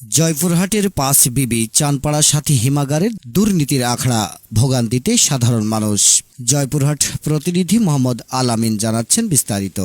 জয়পুরহাটের পাঁচ বিবি চানপাড়া সাথী হিমাগারের দুর্নীতির আখড়া ভোগান্তিতে সাধারণ মানুষ। জয়পুরহাট প্রতিনিধি মোহাম্মদ আলামিন জানাচ্ছেন বিস্তারিত।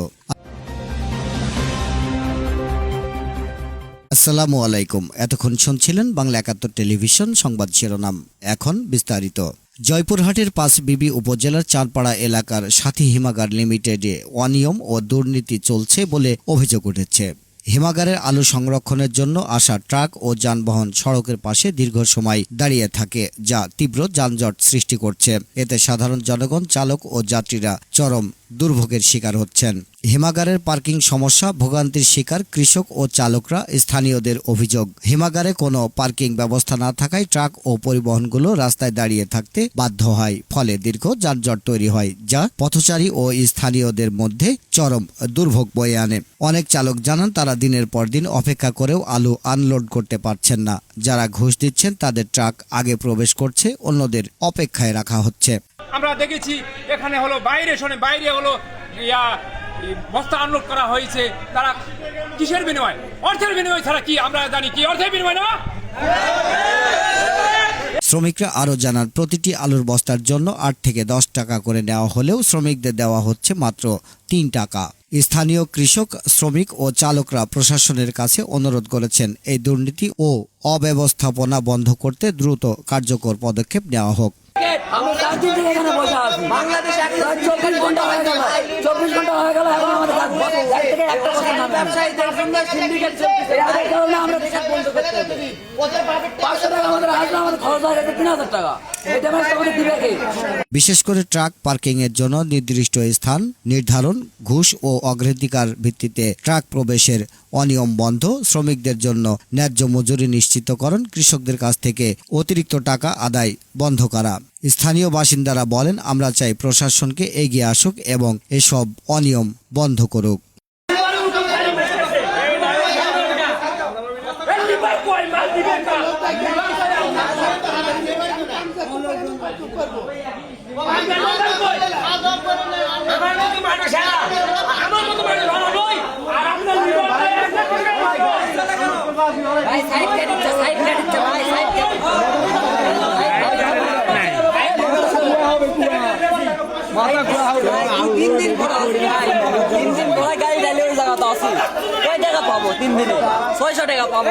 আসসালামু আলাইকুম। এতক্ষণ শুনছিলেন বাংলা একাত্তর টেলিভিশন সংবাদ শিরোনাম। এখন বিস্তারিত। জয়পুরহাটের পাঁচ বিবি উপজেলার চাঁদপাড়া এলাকার সাথী হিমাগার লিমিটেডে অনিয়ম ও দুর্নীতি চলছে বলে অভিযোগ উঠেছে। হিমাগারের আলু সংরক্ষণের জন্য আসা ট্রাক ও যানবাহন সড়কের পাশে দীর্ঘ সময় দাঁড়িয়ে থাকে, যা তীব্র যানজট সৃষ্টি করছে। এতে সাধারণ জনগণ, চালক ও যাত্রীরা চরম দুর্ভোগের শিকার হচ্ছেন। হিমাগারের পার্কিং সমস্যা, ভোগান্তির শিকার, কৃষক ও চালকরা, স্থানীয়দের অভিযোগ। হিমাগারে কোনো পার্কিং ব্যবস্থা না থাকায় ট্রাক ও পরিবহনগুলো রাস্তায় দাঁড়িয়ে থাকতে বাধ্য হয়। ফলে দীর্ঘ যানজট তৈরি হয়, যা পথচারী ও স্থানীয়দের মধ্যে চরম দুর্ভোগ বয়ে আনে। অনেক চালক জানান, তারা দিনের পর দিন অপেক্ষা করেও আলু আনলোড করতে পারছেন না। যারা ঘুষ দিচ্ছেন, তাদের ট্রাক আগে প্রবেশ করছে, অন্যদের অপেক্ষায় রাখা হচ্ছে। আমরা দেখেছি, এখানে হলো বাইরে, শোনে, বাইরে হলো বস্তা আনলোড করা হয়েছে তারা কিসের বিনিময়? অর্থের বিনিময় ছাড়া কি আমরা জানি? কি অর্থের বিনিময় না? শ্রমিকরা আরও জানান প্রতিটি আলুর বস্তার জন্য আট থেকে দশ টাকা করে নেওয়া হলেও শ্রমিকদের দেওয়া হচ্ছে মাত্র তিন টাকা। স্থানীয় কৃষক শ্রমিক ও চালকরা প্রশাসনের কাছে অনুরোধ করেছেন এই দুর্নীতি ও অব্যবস্থাপনা বন্ধ করতে দ্রুত কার্যকর পদক্ষেপ নেওয়া হোক। গেল এখন আমাদের কাজ এক থেকে একটা বছর নামে ব্যবসায়ীদের জন্য সিন্ডিকেট চলতেছে এর কারণে আমরা দেশের বন্ধ করতে হবে। টাকা বিশেষ করে ট্রাক পার্কিং এর জন্য নির্দিষ্ট স্থান নির্ধারণ, ঘুষ ও অগ্রাধিকার ভিত্তিতে ট্রাক প্রবেশের অনিয়ম বন্ধ, শ্রমিকদের জন্য ন্যায্য মজুরি নিশ্চিতকরণ, কৃষকদের কাছ থেকে অতিরিক্ত টাকা আদায় বন্ধ করা। স্থানীয় বাসিন্দারা বলেন, আমরা চাই প্রশাসনকে এগিয়ে আসুক এবং এসব অনিয়ম বন্ধ করুক। ভাই সাইড কেটে দিচ্ছে সাইড কেটে দিচ্ছে ভাই সাইড কেটে তিন দিন পরে আসি তিন দিন পরে গাড়ি ডাইলে ওই জায়গাতে আসি কয় টাকা পাবো? তিন দিনে। ছয়শো টাকা পাবো।